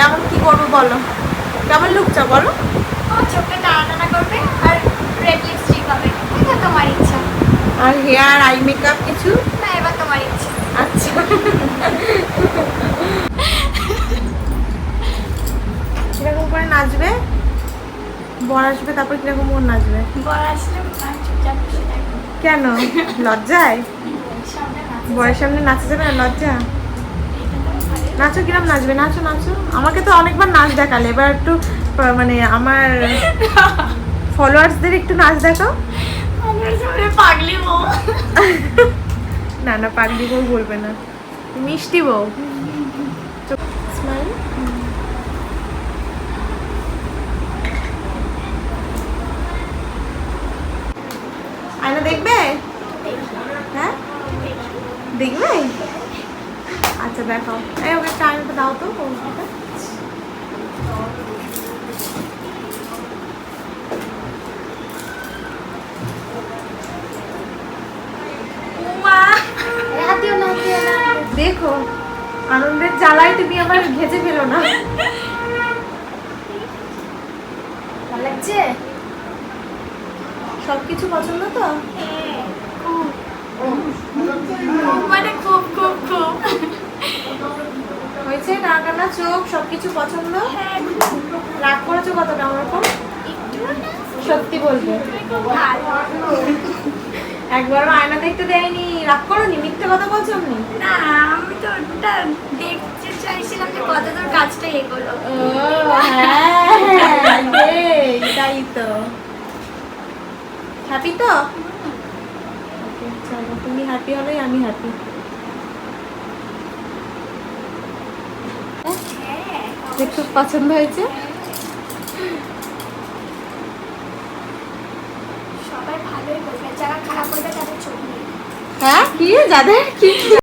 কেমন কি করব বলো? কেমন লুক চা বলো? চোখটা টানা করবে আর রেড লিপস্টিক হবে। এটা তোমার ইচ্ছা। আর হেয়ার আই মেকআপ কিছু? না এবার তোমার ইচ্ছা। আচ্ছা। কীরকম করে নাচবে? বর আসবে তারপর কীরকম করে নাচবে? আসলে কেন? লজ্জায়? বরের সামনে নাচা যাবে না? লজ্জা? নাচো কিরম নাচবে? নাচো নাচো। আমাকে তো অনেকবার নাচ দেখালে। এবার একটু মানে আমার ফলোয়ার্সদের একটু নাচ দেখাও। পাগলি বউ। না না পাগলি বউ বলবে না। মিষ্টি বউ। স্মাইল আয়না দেখবে? হ্যাঁ? দেখবে? আচ্ছা দেখাও এই ওকে একটা আয়নাটা দাও তো দেখো আনন্দের জ্বালায় তুমি আবার ঘেঁচে ফেলো না ভালো লাগছে সবকিছু পছন্দ তো খুব মানে খুব সবকিছু পছন্দ? হ্যাঁ রাগ করেছ কতটা আমার উপর সত্যি বলবে। একবারও আয়না দেখতে দেয়নি। রাগ করোনি? মিথ্যে কথা বলছো আপনি না আমি তো ওটা দেখতে চাইছিলাম যে কত দূর কাজটা এগোলো। হ্যাঁ তাই তো। হ্যাপি তো? চলো তুমি হ্যাপি হলেই আমি হ্যাপি হ্যাঁ দেখতে পছন্দ হয়েছে সবাই ভালোই বলবে যারা খারাপ বলবে খুব পছন্দ হয়েছে হ্যাঁ? কি? যাদের কি?